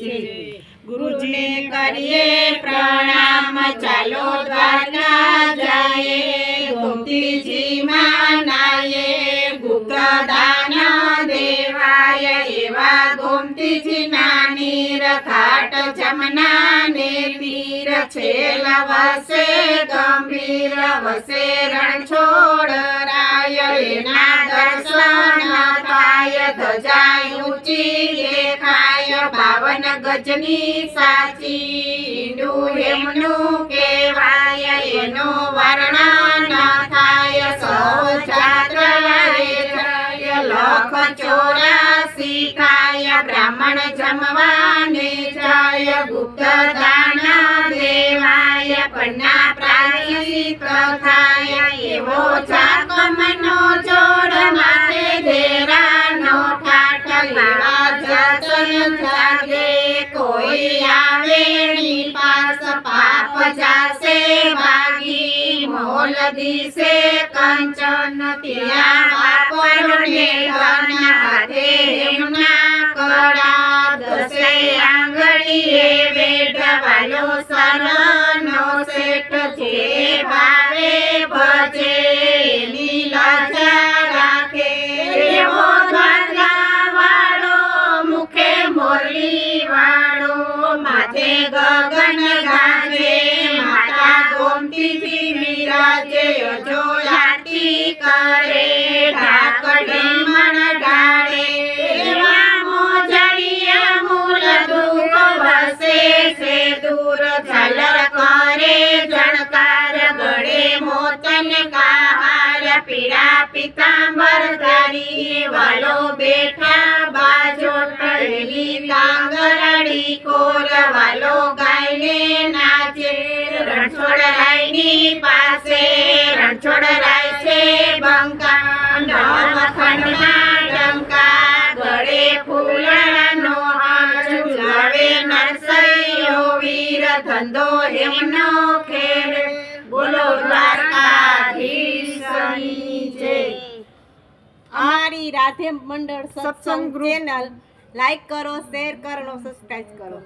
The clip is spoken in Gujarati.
છે. ગુરુજીને કરીએ પ્રણામ, ચાલો દ્વારકા જાયે ગોમતીજીમાં નાયે ગુપ્ત દાન દેવાય. એવા ગોમતીજીના નીર ઘાટ જમના ને તીર છેલ વસે ગંભીર, વસે રણ છોડ રાય એના દર્શન થાય ધજા ઊંચી દેખાય. બાવન ગજની સાચી ઈંડું એમનું કહેવાય એનું વર્ણન થાય સૌ જાત્રાએ જાય લખ ચોરાસી ખાય બ્રાહ્મણ જમવાને જાય ગુપ્ત દાન દેવાય પન્ના પ્રાયશ્ચિત થાય એવો પાપ માગી, મોલ દિશે કંચન ત્યાં વાપરને ધન હાથે કડા દસે આંગળીએ વેઢવાલો સરનો શેઠ જે ભાવે ગોમતીજી બિરાજે અજો આરતી કરે, ઢાકડી મણ કરે, જણકાર ગળે મોતન કહાર. પીડા પિતાંબર ધારી વાલો બેઠા બાજો ટળેલી કાંગરડી કોર વાલો રણછોડ રાયની પાસે રણછોડરાય છે બંકા નવખંડના ડંકા. ગળે ફૂલડાનો હાજુ નરસૈયો વીર ધંધો એમનો ખેર. બોલો અમારી રાધે મંડળ સત્સંગ ચેનલ લાઈક કરો શેર કરો સબસ્ક્રાઇબ કરો.